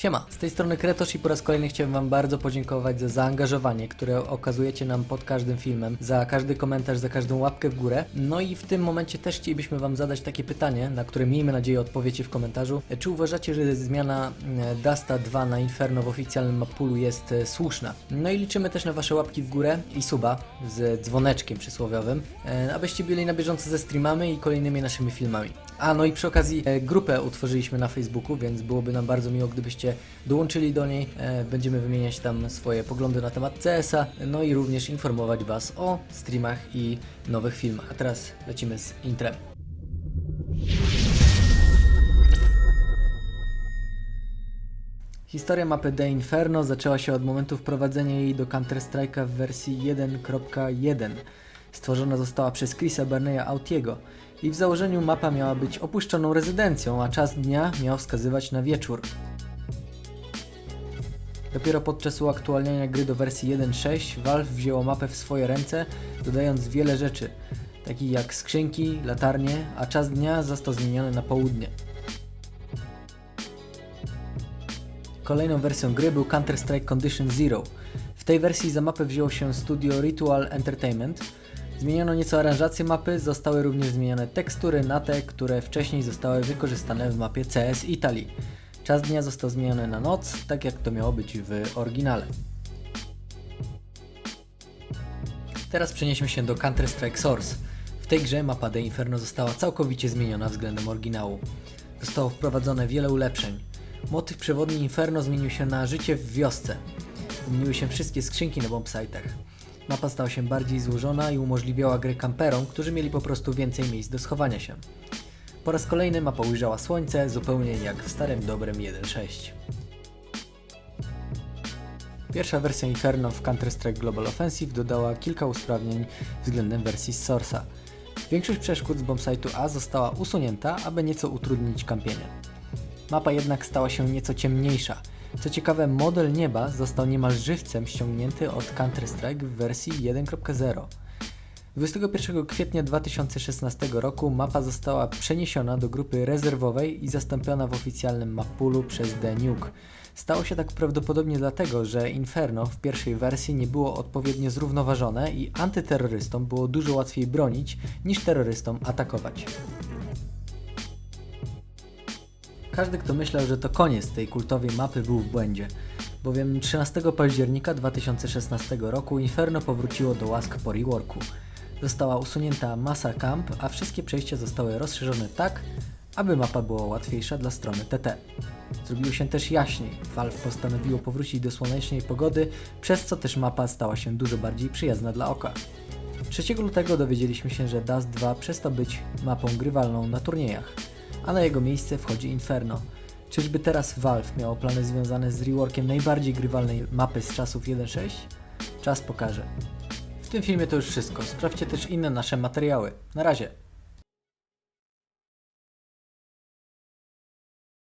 Siema, z tej strony Kretosz i po raz kolejny chciałem Wam bardzo podziękować za zaangażowanie, które okazujecie nam pod każdym filmem, za każdy komentarz, za każdą łapkę w górę. No i w tym momencie też chcielibyśmy Wam zadać takie pytanie, na które miejmy nadzieję odpowiecie w komentarzu. Czy uważacie, że zmiana e, Dasta 2 na Inferno w oficjalnym mapulu jest e, słuszna? No i liczymy też na Wasze łapki w górę i suba z dzwoneczkiem przysłowiowym, e, abyście byli na bieżąco ze streamami i kolejnymi naszymi filmami. A no i przy okazji e, grupę utworzyliśmy na Facebooku, więc byłoby nam bardzo miło, gdybyście dołączyli do niej. E, będziemy wymieniać tam swoje poglądy na temat CS-a, no i również informować Was o streamach i nowych filmach. A teraz lecimy z intrem. Historia mapy The Inferno zaczęła się od momentu wprowadzenia jej do Counter-Strike'a w wersji 1.1. Stworzona została przez Chrisa Barneya Autiego i w założeniu mapa miała być opuszczoną rezydencją, a czas dnia miał wskazywać na wieczór. Dopiero podczas uaktualniania gry do wersji 1.6 Valve wzięło mapę w swoje ręce, dodając wiele rzeczy, takich jak skrzynki, latarnie, a czas dnia został zmieniony na południe. Kolejną wersją gry był Counter-Strike Condition Zero. W tej wersji za mapę wzięło się studio Ritual Entertainment. Zmieniono nieco aranżację mapy, zostały również zmienione tekstury na te, które wcześniej zostały wykorzystane w mapie CS Italii. Czas dnia został zmieniony na noc, tak jak to miało być w oryginale. Teraz przenieśmy się do Counter-Strike Source. W tej grze mapa The Inferno została całkowicie zmieniona względem oryginału. Zostało wprowadzone wiele ulepszeń. Motyw przewodni Inferno zmienił się na życie w wiosce. Zmieniły się wszystkie skrzynki na bombsite'ach. Mapa stała się bardziej złożona i umożliwiała grę kamperom, którzy mieli po prostu więcej miejsc do schowania się. Po raz kolejny mapa ujrzała słońce, zupełnie jak w starym dobrym 1.6. Pierwsza wersja Inferno w Counter-Strike Global Offensive dodała kilka usprawnień względem wersji z Source'a. Większość przeszkód z bombsite'u A została usunięta, aby nieco utrudnić kampienie. Mapa jednak stała się nieco ciemniejsza. Co ciekawe, model nieba został niemal żywcem ściągnięty od Counter-Strike w wersji 1.0. 21 kwietnia 2016 roku mapa została przeniesiona do grupy rezerwowej i zastąpiona w oficjalnym mapulu przez The Nuke. Stało się tak prawdopodobnie dlatego, że Inferno w pierwszej wersji nie było odpowiednio zrównoważone i antyterrorystom było dużo łatwiej bronić niż terrorystom atakować. Każdy, kto myślał, że to koniec tej kultowej mapy, był w błędzie, bowiem 13 października 2016 roku Inferno powróciło do łask po reworku. Została usunięta masa camp, a wszystkie przejścia zostały rozszerzone tak, aby mapa była łatwiejsza dla strony TT. Zrobiło się też jaśniej. Valve postanowiło powrócić do słonecznej pogody, przez co też mapa stała się dużo bardziej przyjazna dla oka. 3 lutego dowiedzieliśmy się, że Dust 2 przestał być mapą grywalną na turniejach, a na jego miejsce wchodzi Inferno. Czyżby teraz Valve miało plany związane z reworkiem najbardziej grywalnej mapy z czasów 1.6? Czas pokaże. W tym filmie to już wszystko. Sprawdźcie też inne nasze materiały. Na razie.